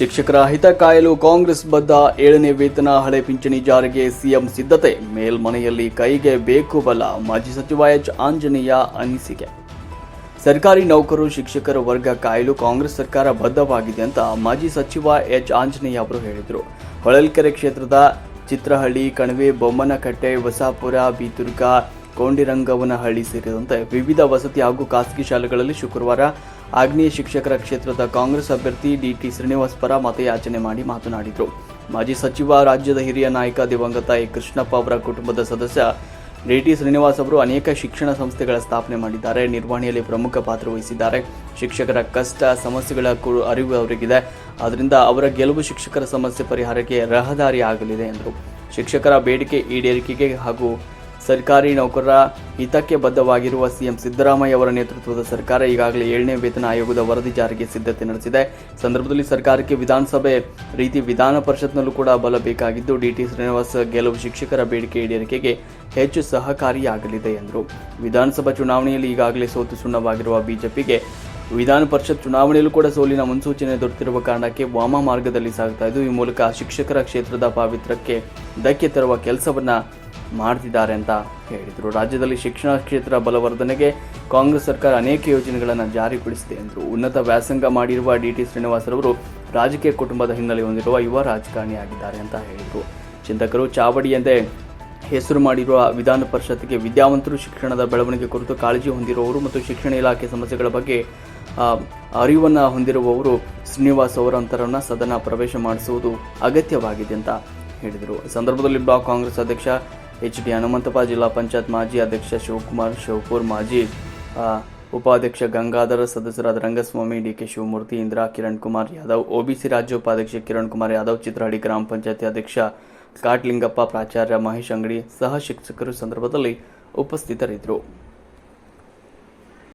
ಶಿಕ್ಷಕರ ಹಿತ ಕಾಯಲು ಕಾಂಗ್ರೆಸ್ ಬದ್ಧ ಏಳನೇ ವೇತನ ಹಳೆ ಪಿಂಚಣಿ ಜಾರಿಗೆ ಸಿಎಂ ಸಿದ್ಧತೆ. ಮೇಲ್ಮನೆಯಲ್ಲಿ ಕೈಗೆ ಬೇಕು ಬಲ ಮಾಜಿ ಸಚಿವ ಎಚ್. ಆಂಜನೇಯ ಅನಿಸಿಕೆ. ಸರ್ಕಾರಿ ನೌಕರು, ಶಿಕ್ಷಕರ ವರ್ಗ ಕಾಯಲು ಕಾಂಗ್ರೆಸ್ ಸರ್ಕಾರ ಬದ್ಧವಾಗಿದೆ ಅಂತ ಮಾಜಿ ಸಚಿವ ಎಚ್. ಆಂಜನೇಯ ಅವರು ಹೇಳಿದರು. ಹೊಳಲ್ಕೆರೆ ಕ್ಷೇತ್ರದ ಚಿತ್ರಹಳ್ಳಿ, ಕಣಿವೆ, ಬೊಮ್ಮನಕಟ್ಟೆ ವಸಾಪುರ ಬೀತುರ್ಗ ಕೊಂಡಿರಂಗವನಹಳ್ಳಿ ಸೇರಿದಂತೆ ವಿವಿಧ ವಸತಿ ಹಾಗೂ ಖಾಸಗಿ ಶಾಲೆಗಳಲ್ಲಿ ಶುಕ್ರವಾರ ಆಗ್ನೇಯ ಶಿಕ್ಷಕರ ಕ್ಷೇತ್ರದ ಕಾಂಗ್ರೆಸ್ ಅಭ್ಯರ್ಥಿ ಡಿಟಿ ಶ್ರೀನಿವಾಸ್ ಪರ ಮತಯಾಚನೆ ಮಾಡಿ ಮಾತನಾಡಿದರು. ಮಾಜಿ ಸಚಿವ, ರಾಜ್ಯದ ಹಿರಿಯ ನಾಯಕ ದಿವಂಗತ ಎ. ಕೃಷ್ಣಪ್ಪ ಅವರ ಕುಟುಂಬದ ಸದಸ್ಯ ಡಿಟಿ ಶ್ರೀನಿವಾಸ್ ಅವರು ಅನೇಕ ಶಿಕ್ಷಣ ಸಂಸ್ಥೆಗಳ ಸ್ಥಾಪನೆ ಮಾಡಿದ್ದಾರೆ. ನಿರ್ವಹಣೆಯಲ್ಲಿ ಪ್ರಮುಖ ಪಾತ್ರ ವಹಿಸಿದ್ದಾರೆ. ಶಿಕ್ಷಕರ ಕಷ್ಟ, ಸಮಸ್ಯೆಗಳ ಅರಿವು ಅವರಿಗಿದೆ. ಆದ್ದರಿಂದ ಅವರ ಗೆಲುವು ಶಿಕ್ಷಕರ ಸಮಸ್ಯೆ ಪರಿಹಾರಕ್ಕೆ ರಹದಾರಿ ಆಗಲಿದೆ ಎಂದರು. ಶಿಕ್ಷಕರ ಬೇಡಿಕೆ ಈಡೇರಿಕೆಗೆ ಹಾಗೂ ಸರ್ಕಾರಿ ನೌಕರರ ಹಿತಕ್ಕೆ ಬದ್ಧವಾಗಿರುವ ಸಿಎಂ ಸಿದ್ದರಾಮಯ್ಯ ಅವರ ನೇತೃತ್ವದ ಸರ್ಕಾರ ಈಗಾಗಲೇ ಏಳನೇ ವೇತನ ಆಯೋಗದ ವರದಿ ಜಾರಿಗೆ ಸಿದ್ಧತೆ ನಡೆಸಿದೆ. ಸಂದರ್ಭದಲ್ಲಿ ಸರ್ಕಾರಕ್ಕೆ ವಿಧಾನಸಭೆ ರೀತಿ ವಿಧಾನ ಪರಿಷತ್ನಲ್ಲೂ ಕೂಡ ಬಲ ಬೇಕಾಗಿದ್ದು, ಡಿಟಿ ಶ್ರೀನಿವಾಸ್ ಗೆಲುವು ಶಿಕ್ಷಕರ ಬೇಡಿಕೆ ಈಡೇರಿಕೆಗೆ ಹೆಚ್ಚು ಸಹಕಾರಿಯಾಗಲಿದೆ ಎಂದರು. ವಿಧಾನಸಭಾ ಚುನಾವಣೆಯಲ್ಲಿ ಈಗಾಗಲೇ ಸೋತು ಸುಣ್ಣವಾಗಿರುವ ಬಿಜೆಪಿಗೆ ವಿಧಾನ ಪರಿಷತ್ ಚುನಾವಣೆಯಲ್ಲೂ ಕೂಡ ಸೋಲಿನ ಮುನ್ಸೂಚನೆ ದೊರೆತಿರುವ ಕಾರಣಕ್ಕೆ ವಾಮ ಮಾರ್ಗದಲ್ಲಿ ಸಾಗ್ತಾ ಇದ್ದು, ಈ ಮೂಲಕ ಶಿಕ್ಷಕರ ಕ್ಷೇತ್ರದ ಪಾವಿತ್ರಕ್ಕೆ ಧಕ್ಕೆ ತರುವ ಕೆಲಸವನ್ನ ಮಾಡ್ತಿದ್ದಾರೆ ಅಂತ ಹೇಳಿದರು. ರಾಜ್ಯದಲ್ಲಿ ಶಿಕ್ಷಣ ಕ್ಷೇತ್ರ ಬಲವರ್ಧನೆಗೆ ಕಾಂಗ್ರೆಸ್ ಸರ್ಕಾರ ಅನೇಕ ಯೋಜನೆಗಳನ್ನು ಜಾರಿಗೊಳಿಸಿದೆ ಎಂದರು ಉನ್ನತ ವ್ಯಾಸಂಗ ಮಾಡಿರುವ ಡಿ ಟಿ ಶ್ರೀನಿವಾಸರವರು ರಾಜಕೀಯ ಕುಟುಂಬದ ಹಿನ್ನೆಲೆ ಹೊಂದಿರುವ ಯುವ ರಾಜಕಾರಣಿಯಾಗಿದ್ದಾರೆ ಅಂತ ಹೇಳಿದರು. ಚಿಂತಕರು ಚಾವಡಿ ಎಂದೇ ಹೆಸರು ಮಾಡಿರುವ ವಿಧಾನ ಪರಿಷತ್ಗೆ ವಿದ್ಯಾವಂತರು ಶಿಕ್ಷಣದ ಬೆಳವಣಿಗೆ ಕುರಿತು ಕಾಳಜಿ ಹೊಂದಿರುವವರು ಮತ್ತು ಶಿಕ್ಷಣ ಇಲಾಖೆ ಸಮಸ್ಯೆಗಳ ಬಗ್ಗೆ ಅರಿವನ್ನು ಹೊಂದಿರುವವರು ಶ್ರೀನಿವಾಸ್ ಅವರಂತರನ್ನು ಸದನ ಪ್ರವೇಶ ಮಾಡಿಸುವುದು ಅಗತ್ಯವಾಗಿದೆ ಅಂತ ಹೇಳಿದರು. ಸಂದರ್ಭದಲ್ಲಿ ಬ್ಲಾಕ್ ಕಾಂಗ್ರೆಸ್ ಅಧ್ಯಕ್ಷ ಎಚ್ ಡಿ ಹನುಮಂತಪ್ಪ ಜಿಲ್ಲಾ ಪಂಚಾಯತ್ ಮಾಜಿ ಅಧ್ಯಕ್ಷ ಶಿವಕುಮಾರ್ ಶಿವಪುರ್ ಮಾಜಿ ಉಪಾಧ್ಯಕ್ಷ ಗಂಗಾಧರ ಸದಸ್ಯರಾದ Rangaswamy D K Shivamurthy Indira Kiran Kumar Yadav OBC ರಾಜ್ಯ ಉಪಾಧ್ಯಕ್ಷ ಕಿರಣ್ ಕುಮಾರ್ ಯಾದವ್ ಚಿತ್ರಹಳ್ಳಿ ಗ್ರಾಮ ಪಂಚಾಯತಿ ಅಧ್ಯಕ್ಷ ಕಾಟ್ಲಿಂಗಪ್ಪ ಪ್ರಾಚಾರ್ಯ ಮಹೇಶ್ ಅಂಗಡಿ ಸಹ ಶಿಕ್ಷಕರು ಸಂದರ್ಭದಲ್ಲಿ ಉಪಸ್ಥಿತರಿದ್ದರು